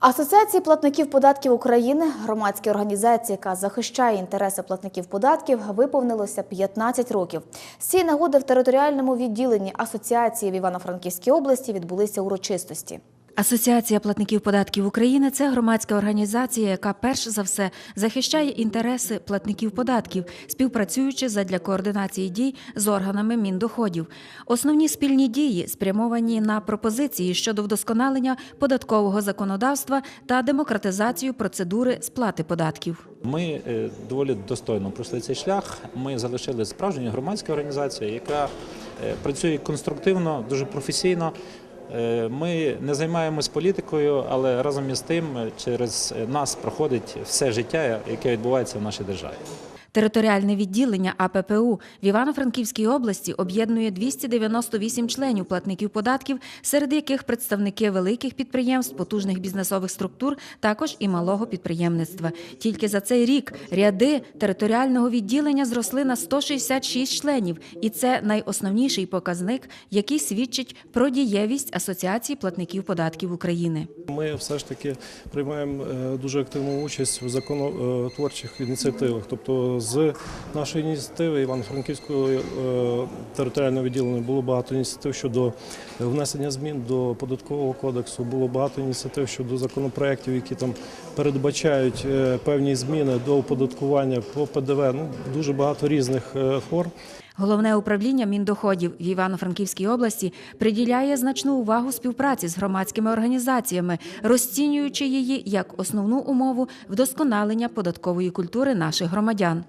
Асоціація платників податків України, громадська організація, яка захищає інтереси платників податків, виповнилося 15 років. З цієї нагоди в територіальному відділенні асоціації в Івано-Франківській області відбулися урочистості. Асоціація платників податків України це громадська організація, яка перш за все захищає інтереси платників податків, співпрацюючи задля координації дій з органами міндоходів. Основні спільні дії спрямовані на пропозиції щодо вдосконалення податкового законодавства та демократизацію процедури сплати податків. Ми е, доволі достойно пройшли цей шлях. Ми залишили справжню громадську організацію, яка е, працює конструктивно, дуже професійно. Е, Ми не займаємось політикою, але разом із тим е, через нас проходить все життя, яке відбувається в нашій державі. Територіальне відділення АППУ в Івано-Франківській області об'єднує 298 членів платників податків, серед яких представники великих підприємств, потужних бізнесових структур, також і малого підприємництва. Тільки за цей рік ряди територіального відділення зросли на 166 членів, і це найосновніший показник, який свідчить про дієвість Асоціації платників податків України. Ми все ж таки приймаємо е, дуже активну участь в законотворчих ініціативах. Тобто, з нашої ініціативи Івано-Франківського територіальної територіального відділення було багато ініціатив щодо внесення змін до податкового кодексу. Було багато ініціатив щодо законопроєктів, які там передбачають е, певні зміни до оподаткування по ПДВ. Ну дуже багато різних е, форм. Головне управління міндоходів в Івано-Франківській області приділяє значну увагу співпраці з громадськими організаціями, розцінюючи її як основну умову вдосконалення податкової культури наших громадян.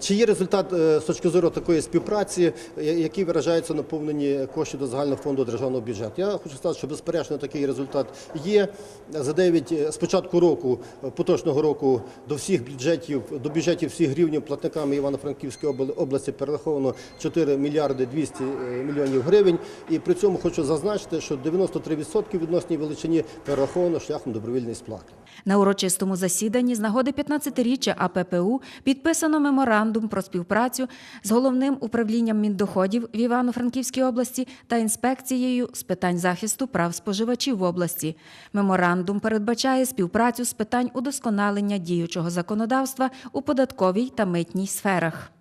Чи є результат е, з точки зору такої співпраці, е, який виражається на наповненні коштів до загального фонду державного бюджету? Я хочу сказати, що безперечно такий результат є. За 9 з початку року, е, поточного року, до всіх бюджетів, до бюджетів всіх рівнів платниками Івано-Франківської обл- області перераховано 4 мільярди 200 мільйонів гривень. І при цьому хочу зазначити, що 93% відносній величині перераховано шляхом добровільної сплати. На урочистому засіданні з нагоди 15-річчя АППУ підписано меморандум про співпрацю з головним управлінням міндоходів в Івано-Франківській області та інспекцією з питань захисту прав споживачів в області. Меморандум передбачає співпрацю з питань удосконалення діючого законодавства у податковій та митній сферах.